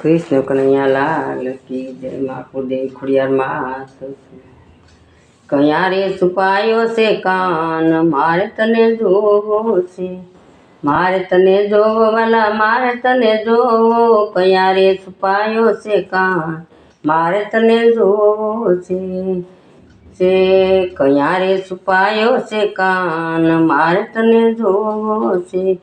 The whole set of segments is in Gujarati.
કૃષ્ણ કનૈયા લાલ કી જય માકુદેવ ખોડિયાર માત કયા રે છુપાયો છે કાન, મારે તને જોવો છે. મારે તને જોવો, વાલા, મારે તને જોવો. કયા રે છુપાયો છે કાન, મારે તને જોવો છે. છે કયા રે છુપાયો છે કાન, મારે તને જોવો છે.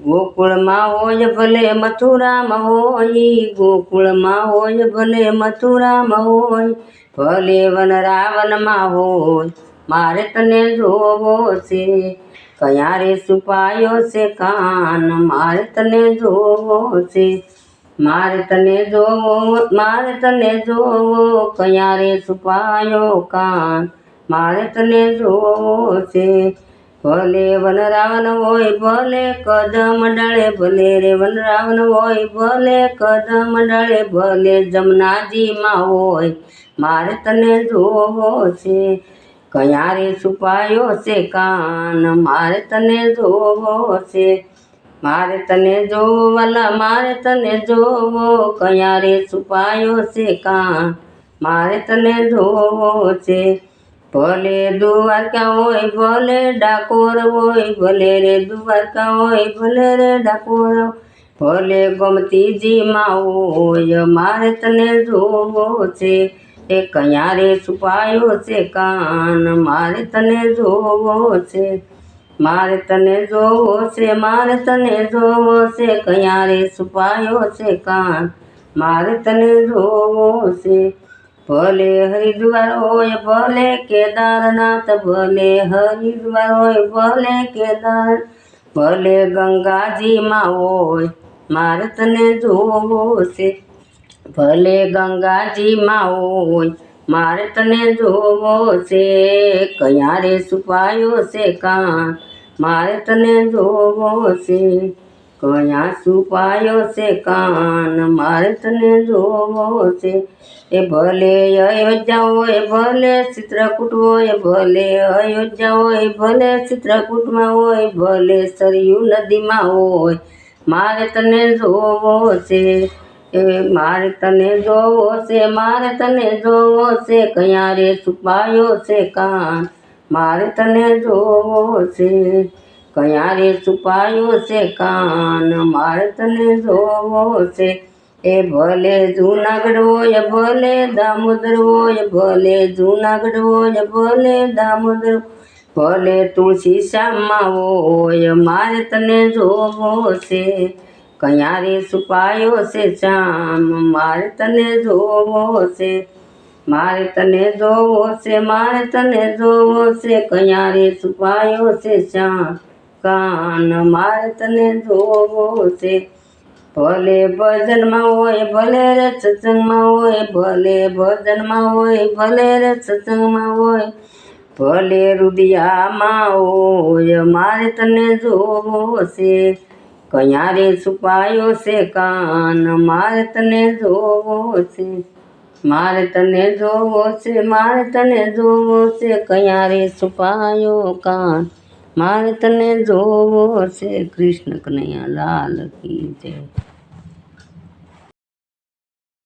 ગોકુળમાં હોય ભલે મથુરામાં હોય, ગોકુળમાં હોય ભલે મથુરામાં હોય, ભલે વન રાવણમાં હોય મારે તને જોવો છે, કયા રે છુપાયો છે કાન મારે તને જોવો છે મારે તને જોવો મારે તને જોવો, કયા રે છુપાયો કાન મારે તને જોવો છે. ભલે વનરાવન હોય, ભલે કદમ ડાળે, ભલે રે વનરાવન હોય, ભલે કદમ ડાળે, ભલે જમનાજીમાં હોય. મારે તને જોવો છે, કયા રે છુપાયો છે કાન? મારે તને જોવો છે, મારે તને જોવો વાલા, મારે તને જોવો, કયા રે છુપાયો છે કાન? મારે તને જોવો છે ભલે દ્વારકા હોય, ભલે ડાકોર હોય, ભલે રે દ્વારકા હોય, ભલે રે ડાકોર ભલે ગમતીજીમાં હોય મારે તને જોવો છે. એ કયા રે છુપાયો છે કાન મારે તને જોવો છે. મારે તને જોવો છે મારે તને જોવો છે, કયા રે છુપાયો છે કાન મારે તને જોવો છે. ભલે હરિદ્વાર હોય ભલે કેદારનાથ ભલે હરિદ્વાર હોય ભલે કેદાર ભલે ગંગાજીમાં હોય મારે તને જોવો છે ભલે ગંગાજીમાં હોય મારે તને જોવો છે કયા રે છુપાયો છે કાં મારે તને જોવો છે કયા છુપાયો છે, કાન મારે તને જોવો છે. એ ભલે અયોધ્યા હોય ભલે ચિત્રકૂટ હોય ભલે અયોધ્યા હોય ભલે ચિત્રકૂટમાં હોય ભલે સરયુ નદીમાં હોય. મારે તને જોવો છે, એ મારે તને જોવો છે મારે તને જોવો છે, કયા રે છુપાયો છે, કાન મારે તને જોવો છે. કયા રે છુપાયો છે કાન? મારે તને જોવો છે. એ ભલે જૂનાગઢ હોય, ભલે દામોદર હોય, ભલે જૂનાગઢ હોય, ભલે દામોદર ભલે તુલસી શ્યામમાં હોય મારે તને જોવો છે. કયા રે છુપાયો છે શ્યામ? મારે તને જોવો છે. મારે તને જોવો છે મારે તને જોવો છે. કયા રે છુપાયો છે શ્યામ? કાન મારે તને જોવો છે. ભલે ભજનમાં હોય, ભલે રે સત્સંગમાં હોય, ભલે ભજનમાં હોય, ભલે રે સત્સંગમાં હોય, ભલે રુદિયામાં હોય મારે તને જોવો છે. કયા રે છુપાયો છે કાન મારે તને જોવો છે. મારે તને જોવો છે મારે તને જોવો છે કયા રે છુપાયો કાન. મારે તને જોવો છે કૃષ્ણ કનૈયા લાલ કી જય.